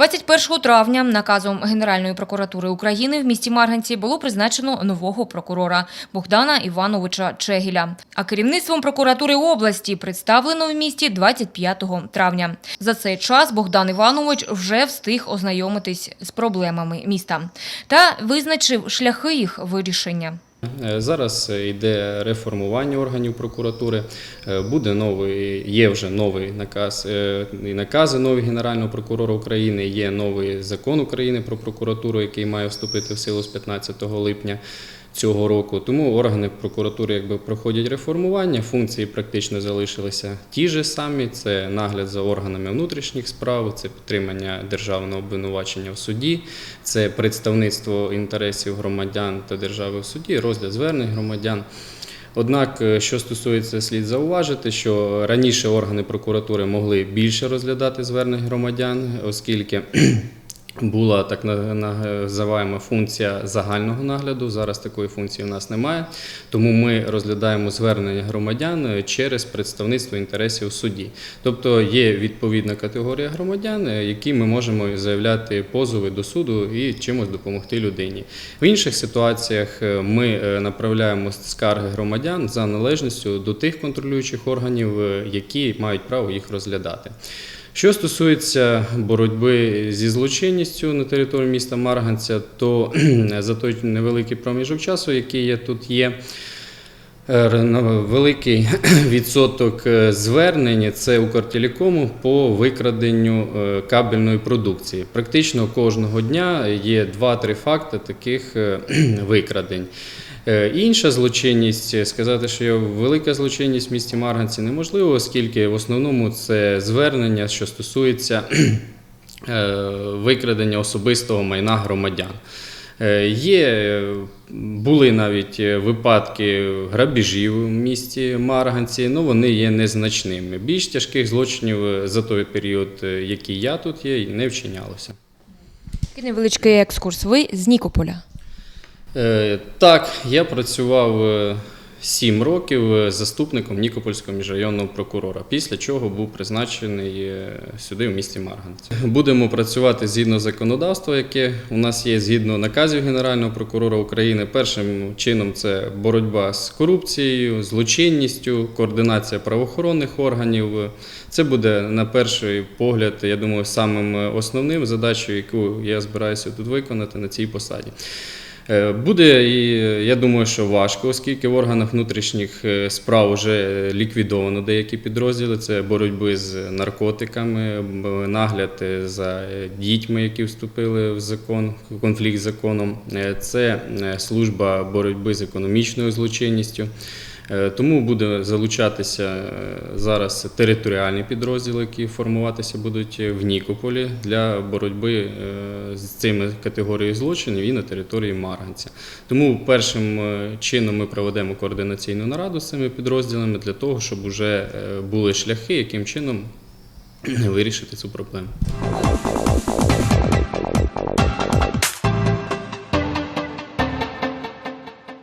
21 травня наказом Генеральної прокуратури України в місті Марганці було призначено нового прокурора Богдана Івановича Чегіля. А керівництвом прокуратури області представлено в місті 25 травня. За цей час Богдан Іванович вже встиг ознайомитись з проблемами міста та визначив шляхи їх вирішення. Е, Зараз е, йде реформування органів прокуратури. Е, Буде новий, є вже новий наказ і накази нові Генерального прокурора України. Є новий закон України про прокуратуру, який має вступити в силу з 15 липня. Цього року тому органи прокуратури якби проходять реформування. Функції практично залишилися ті ж самі: це нагляд за органами внутрішніх справ, це підтримання державного обвинувачення в суді, це представництво інтересів громадян та держави в суді, розгляд звернень громадян. Однак, е, що стосується, слід зауважити, що раніше органи прокуратури могли більше розглядати звернень громадян, оскільки була так на- називаємо функція загального нагляду. Зараз такої функції у нас немає. Тому ми розглядаємо звернення громадян е, через представництво інтересів в суді. Тобто є відповідна категорія громадян, е, які ми можемо заявляти позови до суду і чимось допомогти людині. В інших ситуаціях е, ми направляємо скарги громадян за належністю до тих контролюючих органів, які мають право їх розглядати. Що стосується боротьби зі злочинністю на території міста Марганця, то за той невеликий проміжок часу, який є тут є, е, великий відсоток е, звернень це Укртелекому по викраденню е, кабельної продукції. Практично кожного дня є 2-3 факти таких викрадень. Е, Інша злочинність, е, сказати, що є велика злочинність в місті Марганці неможливо, оскільки в основному це звернення, що стосується е, викрадення особистого майна громадян. Є, були навіть випадки грабіжів в місті Марганці, але вони є незначними. Більш тяжких злочинів за той період, який я тут є, не вчинялося. Невеличкий екскурс. Ви з Нікополя. Е, Так, я працював е, сім років е, заступником Нікопольського міжрайонного прокурора, після чого був призначений сюди, в місті Марганець. Будемо працювати згідно законодавства, яке у нас є згідно наказів Генерального прокурора України. Першим чином це боротьба з корупцією, злочинністю, координація правоохоронних органів. Це буде на перший погляд, я думаю, самим основним задачею, яку я збираюся тут виконати на цій посаді. Е, Буде, і е, я думаю, що важко, оскільки в органах внутрішніх е, справ вже ліквідовано деякі підрозділи. Це боротьби з наркотиками, нагляд за дітьми, які вступили в закон, в конфлікт з законом. Це служба боротьби з економічною злочинністю. Тому буде залучатися зараз територіальні підрозділи, які формуватися будуть в Нікополі для боротьби з цими категорією злочинів і на території Марганця. Тому першим е, чином ми проведемо координаційну нараду з цими підрозділами для того, щоб вже е, були шляхи, яким чином вирішити цю проблему.